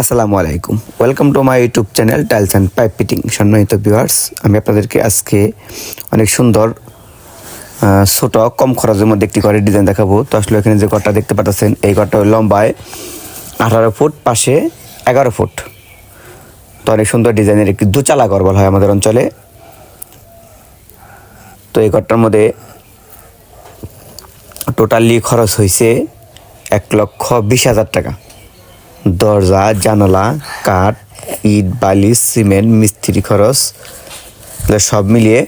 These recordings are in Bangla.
আসসালামু আলাইকুম। Welcome to my YouTube channel tiles and pipe fitting সম্মানিত ভিউয়ার্স আমি আপনাদেরকে আজকে অনেক সুন্দর ছোট, কম খরচের মধ্যে একটি ঘরের ডিজাইন দেখাবো। তো আসলে এখানে যে ঘরটা দেখতে পাচ্ছেন, এই ঘরটা লম্বায় আঠারো ফুট, পাশে এগারো ফুট। তো অনেক সুন্দর ডিজাইনের একটি দুচালা ঘর বলা হয় আমাদের অঞ্চলে। তো এই ঘরটার মধ্যে টোটালি খরচ হয়েছে এক লক্ষ বিশ হাজার টাকা। দরজা, জানালা, কাঠ, ইট বালি সিমেন্ট, মিস্ত্রি খরচ সব মিলিয়ে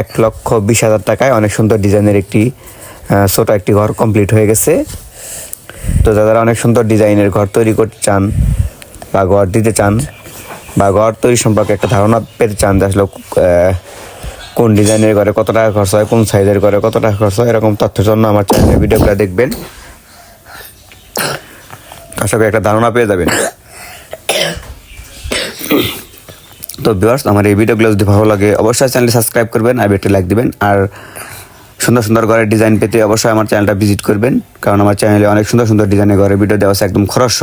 এক লক্ষ বিশ হাজার টাকায় অনেক সুন্দর ডিজাইনের একটি ছোট একটি ঘর কমপ্লিট হয়ে গেছে। তো যারা অনেক সুন্দর ডিজাইনের ঘর তৈরি করতে চান বা ঘর দিতে চান বা ঘর তৈরি সম্পর্কে একটা ধারণা পেতে চান যে আসলে কোন ডিজাইনের ঘরে কত টাকা খরচ হয়, কোন সাইজের ঘরে কত টাকা খরচ হয়, এরকম তথ্যের জন্য আমার চ্যানেলের ভিডিওগুলো দেখবেন। আশা করি একটা ধারণা পেয়ে যাবেন। তো ভিউয়ার্স আমার এই ভিডিওগুলো যদি ভালো লাগে, অবশ্যই চ্যানেলটি সাবস্ক্রাইব করবেন, আর ভিডিওটি লাইক দিবেন। আর সুন্দর সুন্দর ঘরের ডিজাইন পেতে অবশ্যই আমার চ্যানেলটা ভিজিট করবেন, কারণ আমার চ্যানেলে অনেক সুন্দর সুন্দর ডিজাইনের ঘরের ভিডিও দেওয়া আছে, একদম খরচ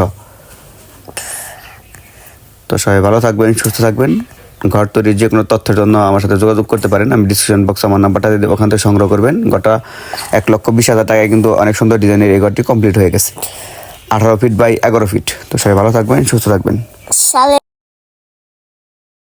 তো সবাই ভালো থাকবেন, সুস্থ থাকবেন। ঘর তৈরির যে কোনো তথ্যের জন্য আমার সাথে যোগাযোগ করতে পারেন। আমি ডিসক্রিপশন বক্সে আমার নাম্বারটা দিয়ে ওখান থেকে সংগ্রহ করবেন। গোটা এক লক্ষ বিশ হাজার টাকায় কিন্তু অনেক সুন্দর ডিজাইনের এই ঘরটি কমপ্লিট হয়ে গেছে। আঠারো ফিট বাই এগারো ফিট তো সবাই ভালো থাকবেন সুস্থ থাকবেন।